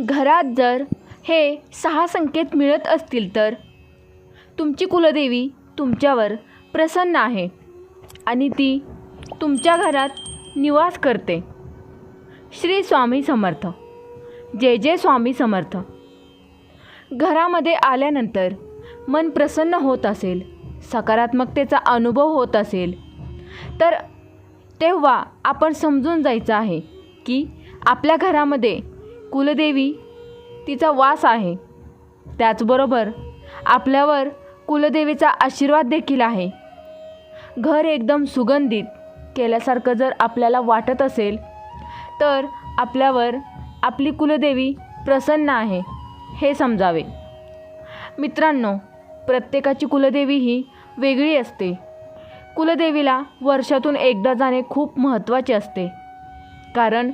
घरात जर हे सहा संकेत मिळत असतील तर? तुमची कुलदेवी तुमच्यावर प्रसन्न आहे आणि ती तुमच्या घरात निवास करते. श्री स्वामी समर्थ. जय जय स्वामी समर्थ. घरामध्ये आल्यानंतर मन प्रसन्न होत असेल सकारात्मकतेचा अनुभव होत असेल तर तेव्हा आपण समजून जायचं आहे की आपल्या घरामध्ये कुलदेवी तिचा वास आहे. त्याचबरोबर आपल्यावर कुलदेवीचा आशीर्वाद देखील आहे. घर एकदम सुगंधित केल्यासारखं जर आपल्याला वाटत असेल तर आपल्यावर आपली कुलदेवी प्रसन्न आहे हे समजावे. मित्रांनो प्रत्येकाची कुलदेवी ही वेगळी असते. कुलदेवीला वर्षातून एकदा जाणे खूप महत्त्वाचे असते. कारण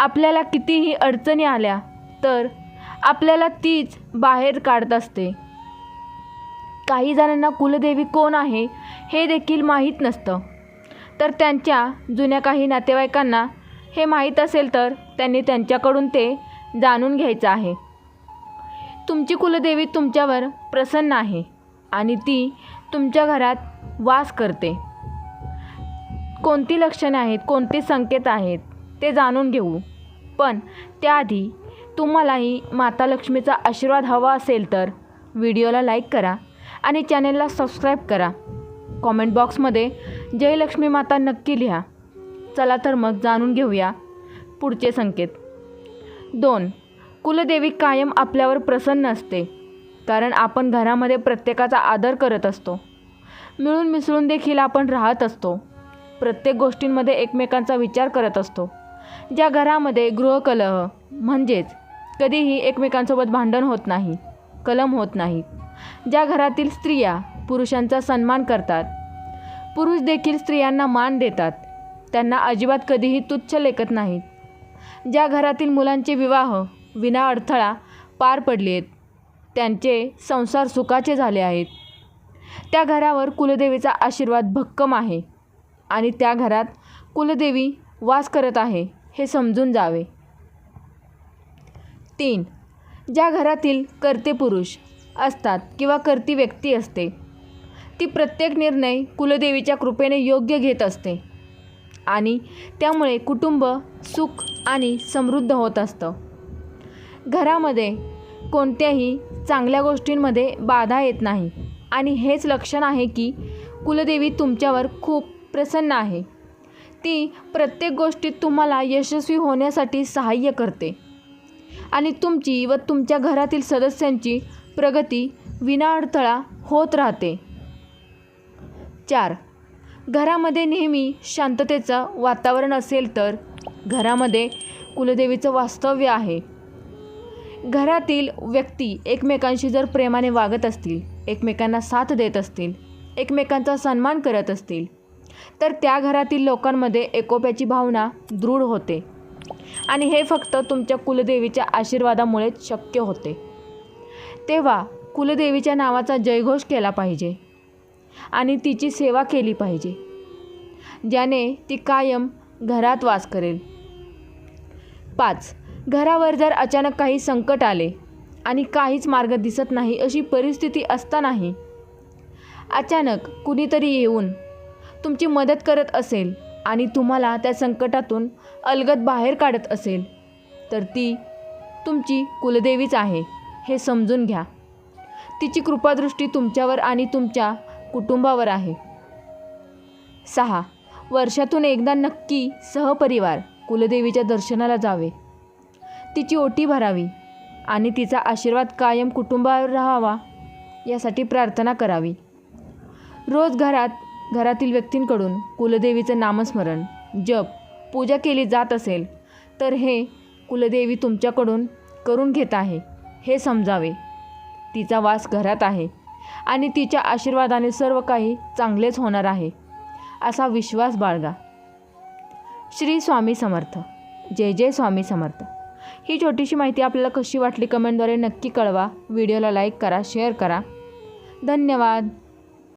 आपल्याला कितीही अडचणी आल्या तर आपल्याला तीच बाहेर काढत असते. काही जणांना कुलदेवी कोण आहे हे देखील माहीत नसतं. तर त्यांच्या जुन्या काही नातेवाईकांना हे माहीत असेल तर त्यांनी त्यांच्याकडून ते जाणून घ्यायचं आहे. तुमची कुलदेवी तुमच्यावर प्रसन्न आहे आणि ती तुमच्या घरात वास करते. कोणती लक्षणे आहेत कोणते संकेत आहेत ते जाणून घेऊ. पण त्याआधी तुम्हालाही माता लक्ष्मीचा आशीर्वाद हवा असेल तर व्हिडिओला लाईक करा आणि चॅनेलला सबस्क्राईब करा. कॉमेंट बॉक्समध्ये जय लक्ष्मी माता नक्की लिहा. चला तर मग जाणून घेऊया पुढचे संकेत. दोन कुलदेवी कायम आपल्यावर प्रसन्न असते कारण आपण घरामध्ये प्रत्येकाचा आदर करत असतो. मिळून मिसळून देखील आपण राहत असतो. प्रत्येक गोष्टींमध्ये एकमेकांचा विचार करत असतो. ज्या घरामध्ये गृहकलह म्हणजेच कधीही एकमेकांसोबत भांडण होत नाही कलम होत नाही ज्या घरातील स्त्रिया पुरुषांचा सन्मान करतात पुरुष देखील स्त्रियांना मान देतात त्यांना अजिबात कधीही तुच्छ लेखत नाहीत. ज्या घरातील मुलांचे विवाह विना अडथळा पार पडले आहेत त्यांचे संसार सुखाचे झाले आहेत. त्या घरावर कुलदेवीचा आशीर्वाद भक्कम आहे आणि त्या घरात कुलदेवी वास करत आहे. हे समजून जावे. तीन. ज्या घरातील कर्ते पुरुष असतात किंवा कर्ती व्यक्ती असते ती प्रत्येक निर्णय कुलदेवीच्या कृपेने योग्य घेत असते आणि त्यामुळे कुटुंब सुख आणि समृद्ध होत असतं. घरामध्ये कोणत्याही चांगल्या गोष्टींमध्ये बाधा येत नाही आणि हेच लक्षण आहे की कुलदेवी तुमच्यावर खूप प्रसन्न आहे. ती प्रत्येक गोष्टीत तुम्हाला यशस्वी होण्यासाठी सहाय्य करते. आणि तुमची व तुमच्या घरातील सदस्यांची प्रगती विनाअडथळा होत राहते. चार. घरामध्ये नेहमी शांततेचं वातावरण असेल तर घरामध्ये कुलदेवीचं वास्तव्य आहे. घरातील व्यक्ती एकमेकांशी जर प्रेमाने वागत असतील एकमेकांना साथ देत असतील एकमेकांचा सन्मान करत असतील तर त्या घरातील लोकांमध्ये एकोप्याची भावना दृढ होते. आणि हे फक्त तुमच्या कुलदेवीच्या आशीर्वादामुळेच शक्य होते. तेव्हा कुलदेवीच्या नावाचा जयघोष केला पाहिजे आणि तिची सेवा केली पाहिजे ज्याने ती कायम घरात वास करेल. पाच. घरावर जर अचानक काही संकट आले आणि काहीच मार्ग दिसत नाही अशी परिस्थिती असतानाही अचानक कुणीतरी येऊन तुमची मदत करत असेल आणि तुम्हाला त्या संकटातून अलगद बाहेर काढत असेल तर ती तुमची कुलदेवीच आहे हे समजून घ्या. तिची कृपादृष्टी तुमच्यावर आणि तुमच्या कुटुंबावर आहे. सहा. वर्षातून एकदा नक्की सहपरिवार कुलदेवीच्या दर्शनाला जावे. तिची ओटी भरावी आणि तिचा आशीर्वाद कायम कुटुंबावर राहावा यासाठी प्रार्थना करावी. रोज घरात घरातील व्यक्तींकडून कुलदेवीचं नामस्मरण जप पूजा केली जात असेल तर हे कुलदेवी तुमच्याकडून करून घेत आहे हे समजावे. तिचा वास घरात आहे आणि तिच्या आशीर्वादाने सर्व काही चांगलेच होणार आहे असा विश्वास बाळगा. श्री स्वामी समर्थ. जय जय स्वामी समर्थ. ही छोटीशी माहिती आपल्याला कशी वाटली कमेंटद्वारे नक्की कळवा. व्हिडिओला लाईक करा शेअर करा. धन्यवाद.